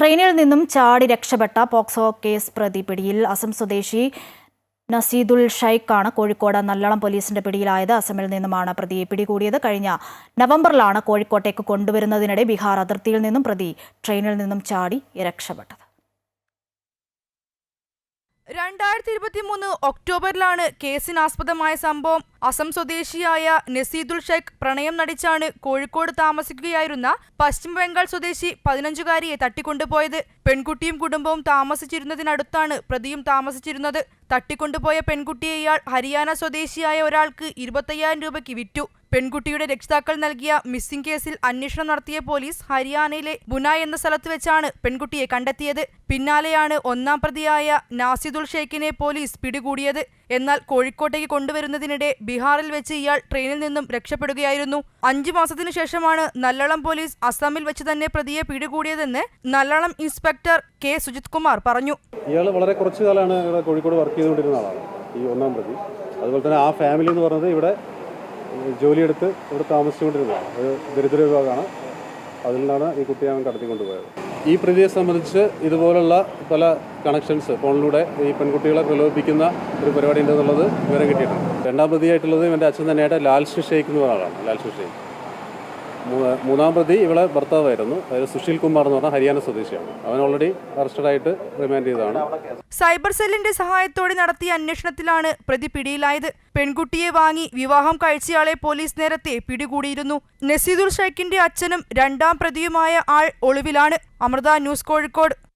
ട്രെയിനിൽ നിന്നും ചാടി രക്ഷപ്പെട്ട പോക്സോ കേസ് പ്രതി പിടിയിൽ അസം സ്വദേശി നസീദുൽ ഷൈഖാണ് കോഴിക്കോട് നല്ലളം പോലീസിന്റെ പിടിയിലായത്. അസമിൽ നിന്നുമാണ് പ്രതിയെ പിടികൂടിയത്. കഴിഞ്ഞ നവംബറിലാണ് കോഴിക്കോട്ടേക്ക് കൊണ്ടുവരുന്നതിനിടെ ബീഹാർ അതിർത്തിയിൽ നിന്നും പ്രതി ട്രെയിനിൽ നിന്നും ചാടി രക്ഷപ്പെട്ടത്. രണ്ടായിരത്തി ഇരുപത്തി മൂന്ന് ഒക്ടോബറിലാണ് കേസിനാസ്പദമായ സംഭവം അസം സ്വദേശിയായ നസീദുൽ ഷെയ്ഖ് പ്രണയം നടിച്ചാണ് കോഴിക്കോട് താമസിക്കുകയായിരുന്ന പശ്ചിമ ബംഗാൾ സ്വദേശി പതിനഞ്ചുകാരിയെ തട്ടിക്കൊണ്ടുപോയത്. പെൺകുട്ടിയും കുടുംബവും താമസിച്ചിരുന്നതിനടുത്താണ് പ്രതിയും താമസിച്ചിരുന്നത്. തട്ടിക്കൊണ്ടുപോയ പെൺകുട്ടിയെ ഇയാൾ ഹരിയാന സ്വദേശിയായ ഒരാൾക്ക് ഇരുപത്തയ്യായിരം രൂപയ്ക്ക് വിറ്റു. പെൺകുട്ടിയുടെ രക്ഷിതാക്കൾ നൽകിയ മിസ്സിംഗ് കേസിൽ അന്വേഷണം നടത്തിയ പോലീസ് ഹരിയാനയിലെ ബുന എന്ന സ്ഥലത്ത് വെച്ചാണ് പെൺകുട്ടിയെ കണ്ടെത്തിയത്. പിന്നാലെയാണ് ഒന്നാം പ്രതിയായ നാസിദുൽ ഷെയ്ഖിനെ പോലീസ് പിടികൂടിയത്. എന്നാൽ കോഴിക്കോട്ടേക്ക് കൊണ്ടുവരുന്നതിനിടെ ബീഹാറിൽ വെച്ച് ഇയാൾ ട്രെയിനിൽ നിന്നും രക്ഷപ്പെടുകയായിരുന്നു. അഞ്ചു മാസത്തിനു ശേഷമാണ് നല്ലളം പോലീസ് അസമിൽ വെച്ച് തന്നെ പ്രതിയെ പിടികൂടിയതെന്ന് നല്ലളം ഇൻസ്പെക്ടർ കെ. സുജിത് കുമാർ പറഞ്ഞു. ഇയാൾ വളരെ കുറച്ചു കാലമാണ് ഇവിടെ കോഴിക്കോട് വർക്ക് ചെയ്തുകൊണ്ടിരുന്ന ആളാണ് ഈ ഒന്നാം പ്രതി. അതുപോലെ തന്നെ ആ ഫാമിലി എന്ന് പറഞ്ഞത് ഇവിടെ ജോലിയെടുത്ത് ഇവിടെ താമസിച്ചുകൊണ്ടിരുന്നതാണ്. ഒരു ദരിദ്ര വിഭാഗമാണ്. അതിൽ നിന്നാണ് ഈ കുട്ടിയെ അവൻ കടത്തിക്കൊണ്ടുപോയത്. ഈ പ്രതിയെ സംബന്ധിച്ച് ഇതുപോലുള്ള പല കണക്ഷൻസ് ഫോണിലൂടെ ഈ പെൺകുട്ടികളെ പ്രലോഭിപ്പിക്കുന്ന ഒരു പരിപാടി ഉണ്ടെന്നുള്ളത് വിവരം കിട്ടിയിട്ടുണ്ട്. രണ്ടാം പ്രതിയായിട്ടുള്ളത് ഇവന്റെ അച്ഛൻ തന്നെയായിട്ട് ലാൽ ഷെയ്ഖ് എന്ന് പറയുന്ന ആളാണ് ലാൽഷു ഷെയ്ഖ് മൂന്നാം പ്രതി ഇവളെ ഭർത്താവായിരുന്നു. അതായത് സുശീൽ കുമാർ എന്ന് പറഞ്ഞ ഹരിയാന സ്വദേശിയാണ്. അവൻ ഓൾറെഡി അറസ്റ്റഡായിട്ട് റിമാൻഡ് ചെയ്തതാണ്. സൈബർ സെല്ലിന്റെ സഹായത്തോടെ നടത്തിയ അന്വേഷണത്തിലാണ് പ്രതി പിടിയിലായത്. പെൺകുട്ടിയെ വാങ്ങി വിവാഹം കഴിച്ചയാളെ പോലീസ് നേരത്തെ പിടികൂടിയിരുന്നു. നസീദുൽ ഷൈഖിന്റെ അച്ഛനും രണ്ടാം പ്രതിയുമായ ആൾ ഒളിവിലാണ്. അമൃത ന്യൂസ് കോഴിക്കോട്.